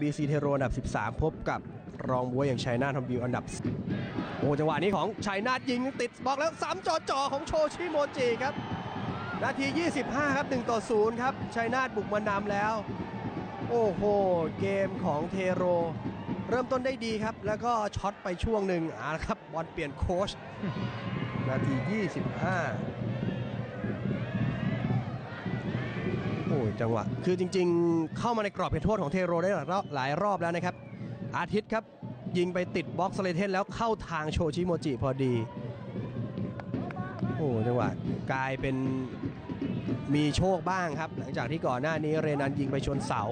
บีซีเทโรอันดับ 13 พบกับรองบัวอย่างชัยนาทอมบิวอันดับ โอ้จังหวะนี้ของชัยนาทยิงติดบล็อกแล้วสามจอจอของโชชิโมจิครับ นาที 25 ครับ 1 ต่อ 0 ครับชัยนาทบุกมานำแล้ว โอ้โห เกมของเทโร เริ่มต้นได้ดีครับ แล้วก็ช็อตไปช่วงหนึ่งอ่าละครับบอลเปลี่ยนโค้ชนาที 25 โอ้ย จังหวะ คือจริง ๆ เข้ามาในกรอบเขตโทษของเทโรได้หลายรอบแล้วนะครับ อาทิตย์ครับ ยิงไปติดบล็อกสเลเทนแล้วเข้าทางโชชิโมจิพอดี โอ้จังหวะกลายเป็นมีโชคบ้างครับ หลังจากที่ก่อนหน้านี้เรนันยิงไปชนเสา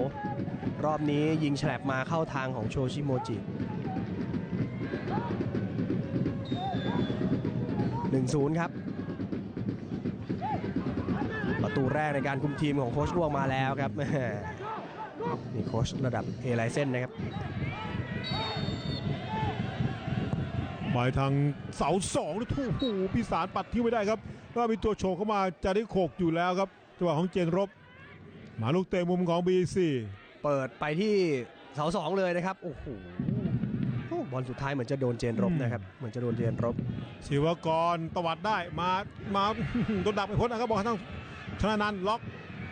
รอบนี้ยิงแฉลบมาเข้าทางของโชชิโมจิ1-0 ครับ ตูแรกในการคุมทีมของโค้ชร่วงมาแล้วครับแหม่นี่โค้ชระดับเอไลเซนนะครับหมายทางเสาสองแล้วทู่หูพิสารปัดทิ้งไม่ได้ครับแล้วมีตัวโฉกเข้ามาจะได้โขกอยู่แล้วครับจังหวะของเจนรบ มาลูกเตะมุมของ BC เปิดไปที่เสาสองเลยนะครับโอ้โหโอ้บอลสุดท้ายเหมือนจะโดนเจนรบนะครับเหมือนจะโดนเจนรบศิวกรตวัดได้มามาโดนดักไปพ้นนะครับบอกให้ทั้ง ชนะนันท์ล็อก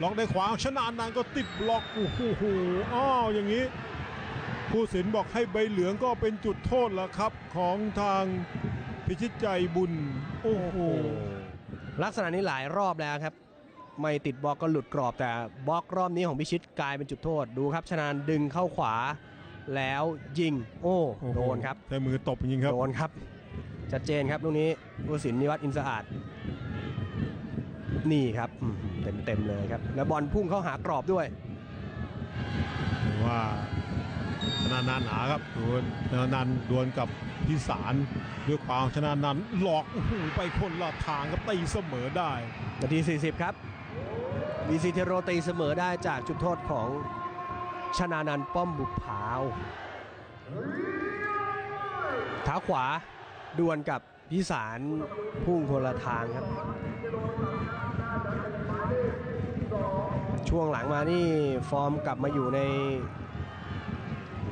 ล็อกได้ขวาชนะนันท์ก็ติดบล็อกโอ้โหอ้าวอย่างนี้ ผู้สินบอกให้ใบเหลืองก็เป็นจุดโทษแล้วครับของทางพิชิตใจบุญโอ้โหลักษณะนี้หลายรอบแล้วครับ ไม่ติดบล็อกก็หลุดกรอบแต่บล็อกรอบนี้ของพิชิตกลายเป็นจุดโทษดูครับชนานดึงเข้าขวาแล้วยิง โอ้โอ้โหโดนครับใช้มือตบจริงๆครับโดนครับชัดเจนครับลูกนี้ผู้สินนิวัฒน์อินสะอาด นี่ครับเต็มเต็มๆเลยครับ แล้วบอลพุ่งเข้าหากรอบด้วยหรือว่าชนะนันท์หนาครับดวลชนะนันท์ดวลกับพิสารด้วยความชนะนันท์หลอกโอ้โหไปคนละทางครับตีเสมอได้นาที 40 ครับวีซีเทโรตีเสมอได้จากจุดโทษของชนานันท์ป้อมบุกผาวเท้าขวาดวลกับพิสารพุ่งคนละทางครับ ช่วงหลังมานี่ฟอร์มกลับมาอยู่ใน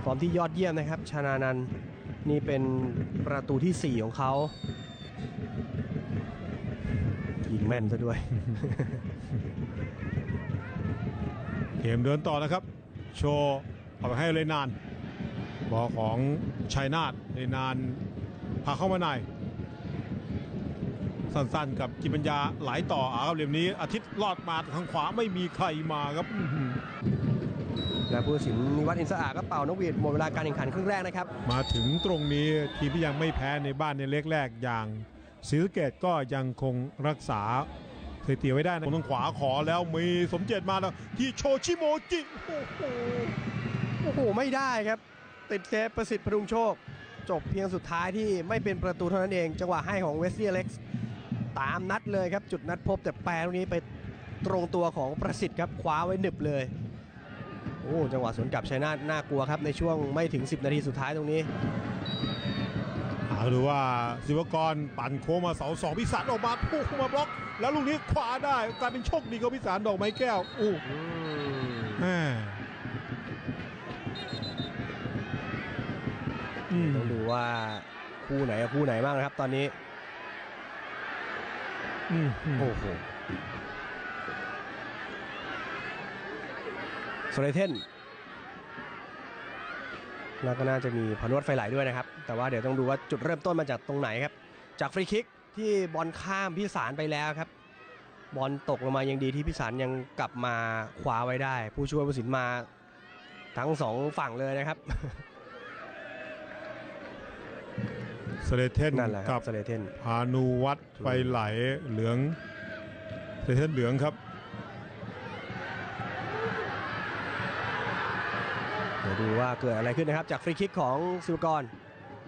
ฟอร์มที่ยอดเยี่ยมนะครับ ชนานันนี่เป็นประตูที่ 4 ของเขายิงแม่นซะด้วย เกมเดินต่อนะครับ โชว์เอาไปให้เลยนาน บอของชัยนาทเลยนานพาเข้ามาใน สั้นๆ กับจิตปัญญาไหลต่ออาครับเหลี่ยมนี้ อาทิตย์ลอดมาทางขวาไม่มีใครมาครับอื้อหือและผู้ตัดสินนิวัฒน์อินสะอาดก็เป่านกหวีดหมดเวลาการแข่งขันครึ่งแรกนะครับ มาถึงตรงนี้ทีมที่ยังไม่แพ้ในบ้านในเล็กแรกอย่างศรีสะเกตก็ยังคงรักษาสถิติไว้ได้นะทางขวาขอแล้วมีสมเจตมาแล้วที่โชชิโมจิโอ้โหโอ้โหไม่ได้ครับ ติดเซฟประสิทธิ์พดุงโชค จบเพียงสุดท้ายที่ไม่เป็นประตูเท่านั้นเอง จังหวะให้ของเวสตี้เล็กซ์ ตามนัดเลยครับ จุดนัดพบแต่แปรตรงนี้ไปตรงตัวของประสิทธิ์ครับคว้าไว้หนึบเลยโอ้จังหวะสวนกลับชัยนาทน่ากลัวครับในช่วงไม่ถึง 10 นาทีสุดท้ายตรงนี้หาดูว่าศิวกรปั่นโค้งมาเสาสองพิสารออกมาพุ่งเข้ามาบล็อก แล้วลูกนี้ขวาได้กลายเป็นโชคดีของพิสารดอกไม้แก้วอู้อืมแม่อืมต้องดูว่าคู่ไหนกับคู่ไหนบ้างนะครับตอนนี้อืมอืม โอ้โหโซเลเทนแล้วก็น่าจะมีพานวัฒน์ไฟไหลด้วยนะครับ แต่ว่าเดี๋ยวต้องดูว่าจุดเริ่มต้นมาจากตรงไหนครับ จากฟรีคิกที่บอลข้ามพิสารไปแล้วครับ บอลตกลงมายังดีที่พิสารยังกลับมาคว้าไว้ได้ ผู้ช่วยผู้สินมาทั้งสองฝั่งเลยนะครับ สเลเทนนั่นแหละคกัรับบโซเลเทนพานุวัตรไปไหลเหลืองสเลเทนเหลืองครับ เดี๋ยวดูว่าเกิดอะไรขึ้นนะครับ จากฟรีคิกของซิลกร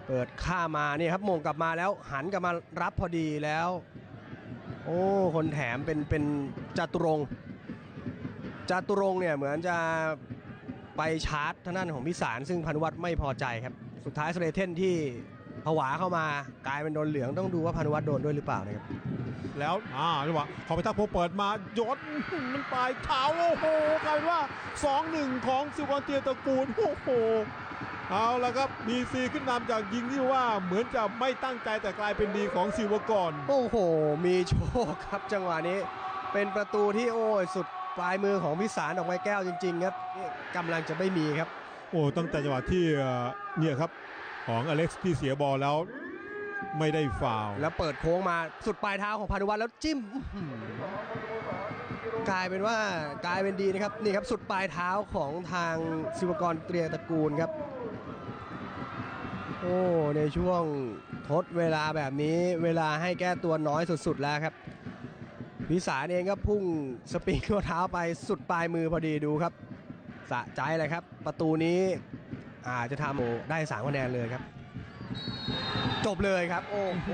เปิดข้ามมานี่ครับมงกลับมาแล้วหันกลับมารับพอดีแล้ว โอ้คนแถมเป็นเป็นจาตุรงค์จาตุรงค์เนี่ยเหมือนจะไปชาร์จทางด้านของพิสาร ซึ่งพันวัตรไม่พอใจครับ สุดท้ายสเลเทนที่ ผวาเข้ามากลายเป็นโดนเหลืองต้องดูว่าพานุวัฒน์โดนด้วยหรือเปล่านะครับแล้วอ่าเรียกว่าขอไปทักโพเปิดมาโยนมันปลายเท้าโอ้โหกลายเป็นว่า 2-1 ของซิวกรเตียตระกูลโอ้โหเอาละครับบีซีขึ้นนำจากยิงที่ว่าเหมือนจะไม่ตั้งใจแต่กลายเป็นดีของซิวกรโอ้โห มีโชคครับจังหวะนี้ เป็นประตูที่โอ้ยสุดปลายมือของพิสารออกไม้แก้วจริง ๆ ครับนี่กำลังจะไม่มีครับ โอ้ตั้งแต่จังหวะที่เอ่อเนี่ยครับ ของอเล็กซ์ที่เสียบอลแล้วไม่ได้ฟาวแล้วเปิดโค้งมาสุดปลายเท้าของพานุวัฒน์แล้วจิ้มกลายเป็นว่ากลายเป็นดีนะครับนี่ครับสุดปลายเท้าของทางศิวกรเตรียตระกูลครับ โอ้ในช่วงทดเวลาแบบนี้เวลาให้แก้ตัวน้อยสุดๆแล้วครับพิสารเองก็พุ่งสปริงเข้าเท้าไปสุดปลายมือพอดีดูครับ สะใจเลยครับ ประตูนี้ อาจจะทำได้สามคะแนนเลยครับ จบเลยครับ โอ้โห